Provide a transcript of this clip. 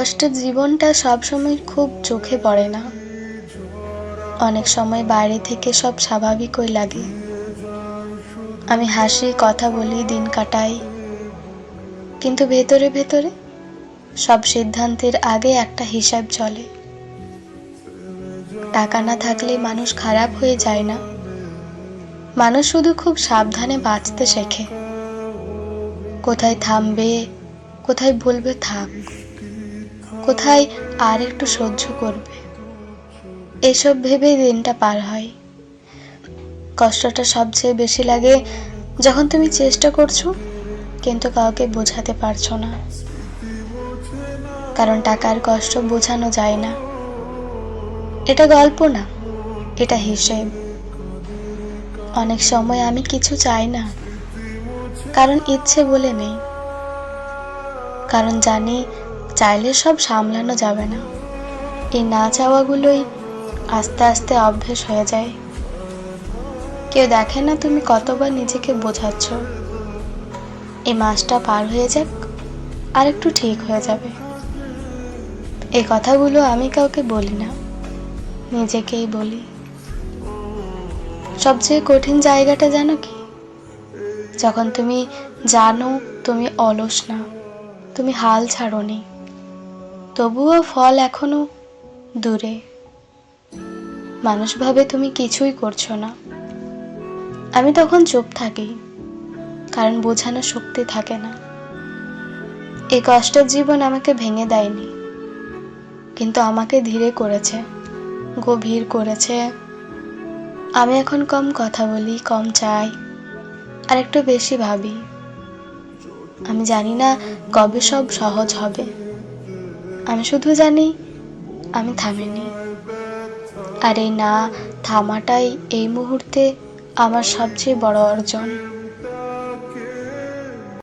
কষ্টের জীবনটা সবসময় খুব চোখে পড়ে না। অনেক সময় বাইরে থেকে সব স্বাভাবিকই লাগে। আমি হাসি কথা বলি, দিন কাটাই। কিন্তু ভেতরে ভেতরে সব সিদ্ধান্তের আগে একটা হিসাব চলে। টাকা না থাকলে মানুষ খারাপ হয়ে যায় না। মানুষ শুধু খুব সাবধানে বাঁচতে শেখে। কোথায় থামবে, কোথায় বলবে থাক। কোথায় আর একটু সহ্য করবে। এসব ভেবেই দিনটা পার হয়। কষ্টটা সবচেয়ে বেশি লাগে যখন তুমি চেষ্টা করছ, কিন্তু কাউকে বোঝাতে পারছ না। কারণ টাকার কষ্ট বোঝানো যায় না। এটা গল্প না, এটা হিসেব। অনেক সময় আমি কিছু চাই না, কারণ ইচ্ছে বলে নেই। কারণ জানি চাইলে সব সামলানো যাবে না। এই না চাওয়াগুলোই আস্তে আস্তে অভ্যেস হয়ে যায়। কেউ দেখে না তুমি কতবার নিজেকে বোঝাচ্ছ। এই মাসটা পার হয়ে যাক, আর একটু ঠিক হয়ে যাবে। এই কথাগুলো আমি কাউকে বলি না, নিজেকেই বলি। সবচেয়ে কঠিন জায়গাটা জানো কি? যখন তুমি জানো তুমি অলস না, তুমি হাল ছাড়োনি। তবুও ফল এখনও দূরে। মানুষ ভাবে তুমি কিছুই করছ না। আমি তখন চুপ থাকি, কারণ বোঝানোর শক্তি থাকে না। এই কষ্টের জীবন আমাকে ভেঙে দেয়নি, কিন্তু আমাকে ধীরে করেছে, গভীর করেছে। আমি এখন কম কথা বলি, কম চাই, আর একটু বেশি ভাবি। আমি জানি না কবে সব সহজ হবে। আমি শুধু জানি আমি থামিনি। আর এই না থামাটাই এই মুহূর্তে আমার সবচেয়ে বড় অর্জন।